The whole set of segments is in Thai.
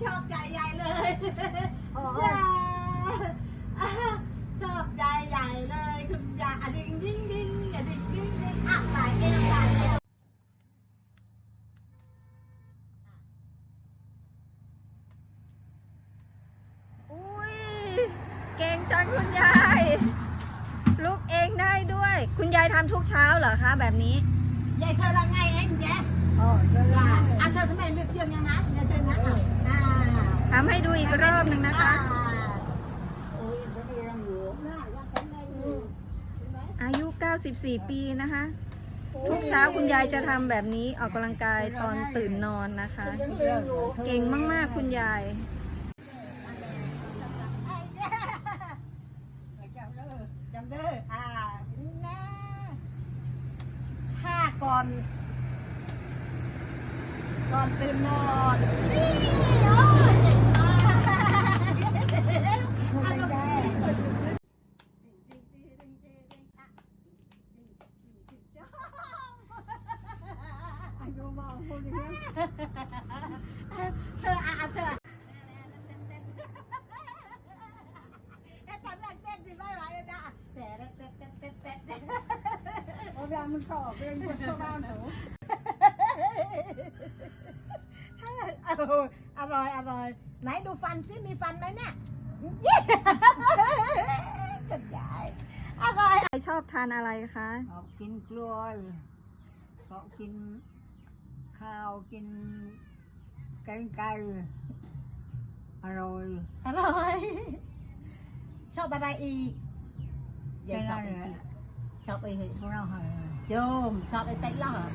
ชอบใจใหญ่เลยอ๋ออย่าชอบใจใหญ่เลยคุณยายอะดิ้งดิ้งดิ้งอะดิ้งดิ้งดิ้งอะหลายเอวหลายเอวอุ้ยเก่งจังคุณยายลุกเองได้ด้วย คุณยายทำทุกเช้าเหรอคะแบบนี้ยายเธอละไงเองแจ๊อ๋อจ้าอะ เธอทำไมเลือกเชือกยังนะยายเธอนะอะอ่าทำให้ดูอีกรอบหนึ่งนะคะโอ้ยเขาเรียนอยู่น่ารักกันได้อยู่เห็นไหมอายุ 94 ปีนะคะ ทุกเช้าคุณยายจะทำแบบนี้ออกกำลังกายตอนตื่นนอนนะคะยังเรียนอยู่ เก่งมาก ๆ คุณยาย ไอ้แจ๊จำเด้อจำเด้ออ่านะถ้าก่อน ก่อนตื่นนอนนี่โอ้ยเจ๋งมากอารมณ์ดีเธออะเธอแต่ตอนแรกเต้นสิไม่ไหวเลยนะแต่แต่แต่แต่แต่แต่ เอายามันสอบเป็นคนชาวบ้านหนูเอออร่อยอร่อย ไหนดูฟันสิมีฟันไหมเนี่ยเย้กระจายอร่อยชอบทานอะไรคะชอบกินกล้วยชอบกินข้าวกินแกงไก่อร่อยอร่อย ชอบอะไรอีกยายชอบแค่อะไรนั้นแหอีกละ ชอบไอ้พวกเราให้โยมชอบไอ้เต็กแล้วเหรอ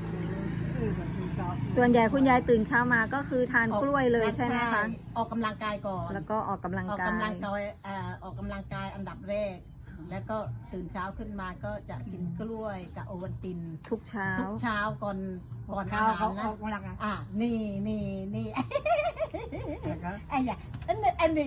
คือแบบมีชอบส่วนใหญ่คุณยายตื่นเช้ามาก็คือทานกล้วยเลยใช่ไหมคะ ออกกำลังกายก่อนแล้วก็ออกกำลังออกกาย กำลังกายเอ่อออกกำลังกายอันดับแรก แล้วก็ตื่นเช้าขึ้นมาก็จะกินกล้วยกับโอวัลติน ทุกเช้า ทุกเช้าก่อนก่อนอาข้าวหาเขารนะออกกำลังอะ นี่นี่นี่แต่ก็ไอ้เนี่ยอันนี้อันนี้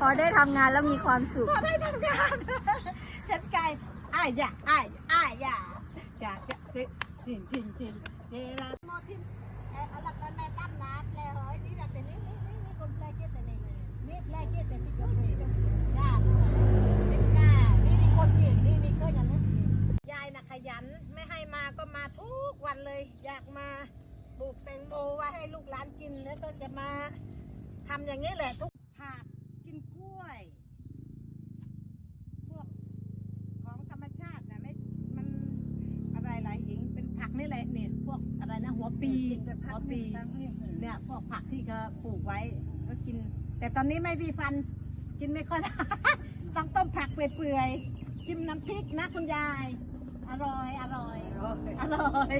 พอได้ทำงานแล้วมีความสุข พอได้ทำงานเห็นไก่อ้ายอย่าอ้ายอ้ายอย่าจะจะจริงจริงจริงเจราโมทิมเออลักกันแม่ตั้มนัดเลยเฮ้ยนี่แต่นี่นี่นี่นี่คนแปลเกตแต่นี่นี่แปลเกตแต่ที่ก็มีย่านี่ก้านี่นี่คนเก่งนี่นี่ก็อย่างนี้ยายน่ะขยันไม่ให้มาก็มาทุกวันเลย อยากมาปลูกแตงโมไว้ให้ลูกหลานกินแล้วก็จะมา ทำอย่างนี้แหละ ทุกผักกินกล้วย พวกของธรรมชาตินะไม่มันอะไรหลายอิงเป็นผักนี่แหละเนี่ยพวกอะไรนะหัวปีหัวปี เนี่ยพวกผักที่เขาปลูกไว้ก็กิน แต่ตอนนี้ไม่มีฟันกินไม่ค่อยได้ต้องต้มผักเปื่อยๆจิ้มน้ำพริกนะคุณยาย อร่อย อร่อย อร่อย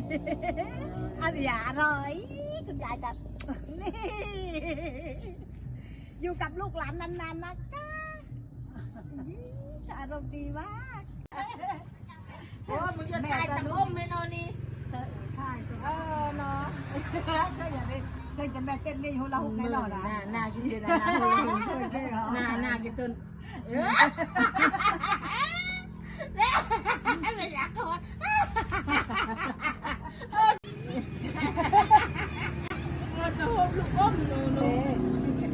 อันอย่าอร่อยคุณยายจัด นี่ อยู่กับลูกหลานนานๆนะคะอารมณ์ดีมากโอ้มึงจะถ่ายตะลมไหมนอนนี่ใช่ตัวเออเนาะก็อย่างนี้เคยจะแม่เต้นนี่หัวเราหุกแน่นอนนะหน้าหน้ากินเดือนนะช่วยด้วยเหรอหน้าหน้ากินต้นเออไม่อยากโทษ มันจะหบลูกอมหนูหนู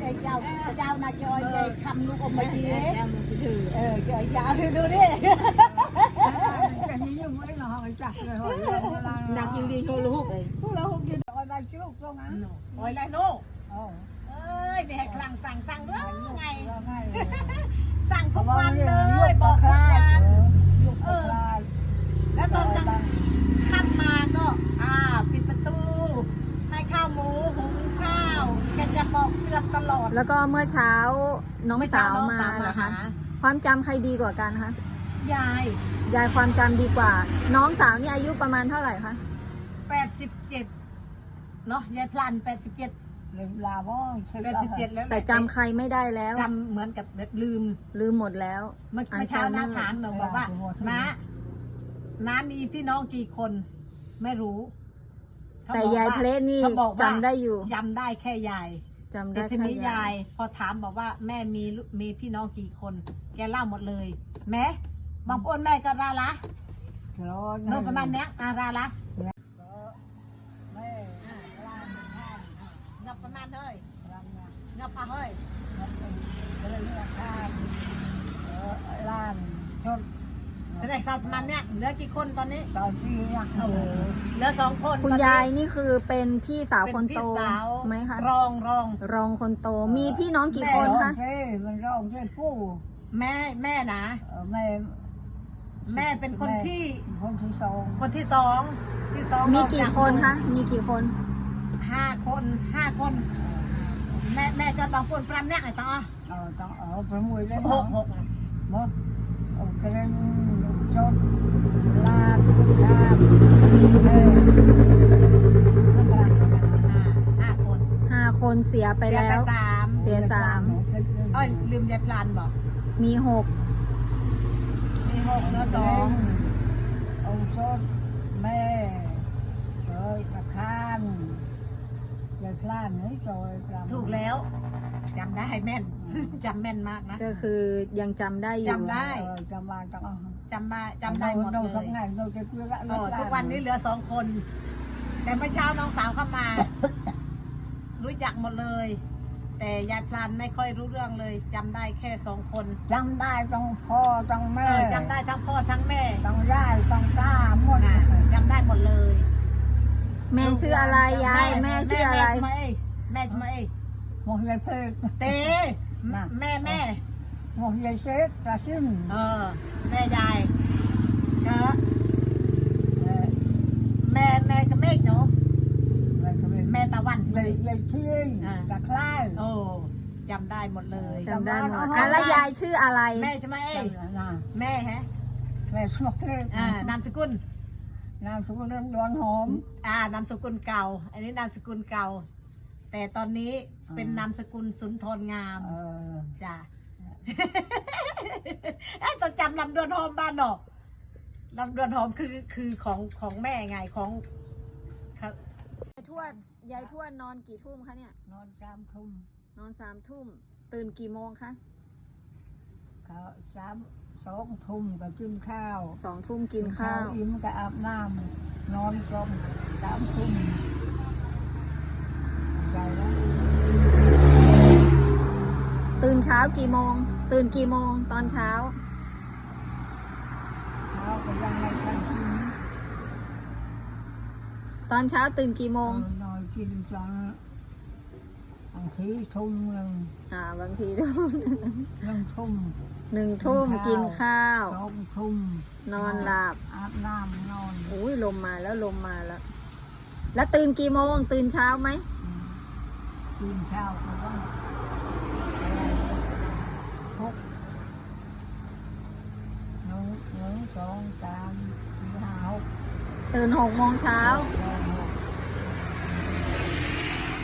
ไอ้เจ้าเจ้านาจอยใจคำลูกอมมาดี แล้วมัน ไปถือเออไอ้เจ้าดูดิจะนี้ยังไม่หรอไอ้จักเลยหอยหนักจริงดีโชว์ลูกพวกเราหกินอะไรจุกตรงนั้นโอ้ยไรลูกเอ้ยเด็กคลังสั่งสั่งเรื่องไงแล้วไง สั่งทุกวันเลยบอกทุกวันลูกคลายแล้วตอนกลางค่ำมาก็อ่าปิดประตู ให้ข้าวหมูหุงข้าวแกจะบอกเตือนตลอด แล้วก็เมื่อเช้าน้องเมื่อสาเช้วมาน้องสาวเหรอคะหาความจำใครดีกว่ากันคะยายยายความจำดีกว่า น้องสาวนี่อายุประมาณเท่าไหร่คะแปดสิบเจ็ดเนาะยายพลันแปดสิบเจ็ดเล่นลาบ่เดือนสิบเจ็ดแล้วแต่จำใครไม่ได้แล้ว จำเหมือนกับแบบลืม ลืมหมดแล้ว เมื่ออัลเมื่อเช้าไซเมอน้าร์ถามหนูบอกว่าน้าน้ามีพี่น้องกี่คน ไม่รู้เขแต่บอกยายว่เพลสนี่เขาบอกว่าจำได้อยู่จำได้แค่ยาย จำแต่ได้ทีแค่นี้ยายายย พอถามบอกว่าแม่มีลูกมีพี่น้องกี่คน แกเล่าหมดเลยแม่บางคนแม่ก็ราละร้อนโน่นประมาณเนี้ยอาราละแม่ล่างข้างงับประมาณเลยลำนะงับอะเฮ้ยก็เลยเรียกข้างล่างชน แสดงสัตว์ประมาณเนี้ยเหลือกี่คนตอนนี้ตอนที่รักโอ้โหเหลือสองคนคุณตอนนี้ยายนี่คือเป็นพี่สาวเป็คนโตพี่สาวไหมคะรองรอง รองคนโตมีพี่น้องกี่คนร้องคะเพลงมันร้องเพลงผู้แม่แม่นะ เออแม่แม่เป็นคนที่คนที่สองคนที่สองที่สองมีรองกี่จากคนคะมีกี่คนห้าคนห้าคน แม่แม่จนบางคนปรำเนี่ยไอ้ต่อเออต้องเออประมวยได้หกหก หมดโอ้กระเด็น ชนลาดลาเออห้าคนห้าคนเสียไปแล้ว เสียสามเสียสามเอ้ยลืมยายพลันบอกมีหกมีหกเหลือสององค์ชนแม่เอ้ยตะคานยายพลานนี่ซอยถูกแล้ว จำได้แม่น จำแม่นมากนะ ก็คือยังจำได้อยู่จำได้เออจำมาต้องเอาจำมาจำได้หมดเราเลสักยไงเราจะเพื่อละอ๋อทุกวันนี้เหลือสองคน แต่เมื่อเช้าน้องสาวเข้ามา รู้จักหมดเลย แต่ยายพลันไม่ค่อยรู้เรื่องเลยจำได้แค่สองคนจำได้ต้องพ่อต้องเอแม่อจำได้ทั้งพ่อทั้งแม่ต้องย่ายต้องกล้าหมดอะจำได้หมดเลยแม่ชื่ออะไรยาย แม่ชื่ออะไร แม่แม่ใช่ไห มหมดยายเพลิดเต้แม่แม่หมดยายเซฟตาซึ่งเออ แม่ยายเออเออแม่แม่กับเมฆเนาะแล้วก็เป็นแม่ตะวันใช่ไหมยายยายเที่ยงอ่าตะคล้ายโอ้จำได้หมดเลยจำได้หมดจำได้อะแล้วยายชื่ออะไร แม่ใช่ไหมจำนะแม่ฮะแม่สมกเทศอ่านามสกุลนามสกุลเรื่องดอนหอม อ่านามสกุลเก่า อันนี้นามสกุลเก่า แต่ตอนนี้เป็นอ่านนามสกุลสุนทรงามเออจ้ะเอ้ยต้องจำลำดวนหอมบ้านเนาะลำดวนหอมคือคือของของแม่ไงของครับยายทวดยายทวดนอนกี่ทุ่มคะเนี่ย นอนสามทุ่มนอนสามทุ่ม ตื่นกี่โมงคะเขาสามสองทุ่มก็กินข้าวสองทุ่มกินข้าว อิ่มก็อาบน้ำนอนกลมสามทุ่มใจแล้ว ตื่นเช้ากี่โมง ตื่นกี่โมงตอนเช้าเช้าก็ยังไม่ทันกินตอนเช้าตื่นกี่โมงเออนอนกินจนบางทีทุ่มหนึ่งอ่าบางทีหนึ่งทุ่มหนึ่งทุ่มกิกินนข้าข้าววสองทุ่มนอนหลับอาบน้ำนอนอุ้ยลมมาแล้วลมมาแล้ว แล้วตื่นกี่โมง ตื่นเช้าไหม อืมกินเช้าก็ต้องหกหนึ่งหนึ่งสองสามสี่ห้าหกตื่นหกโมงเช้าเอ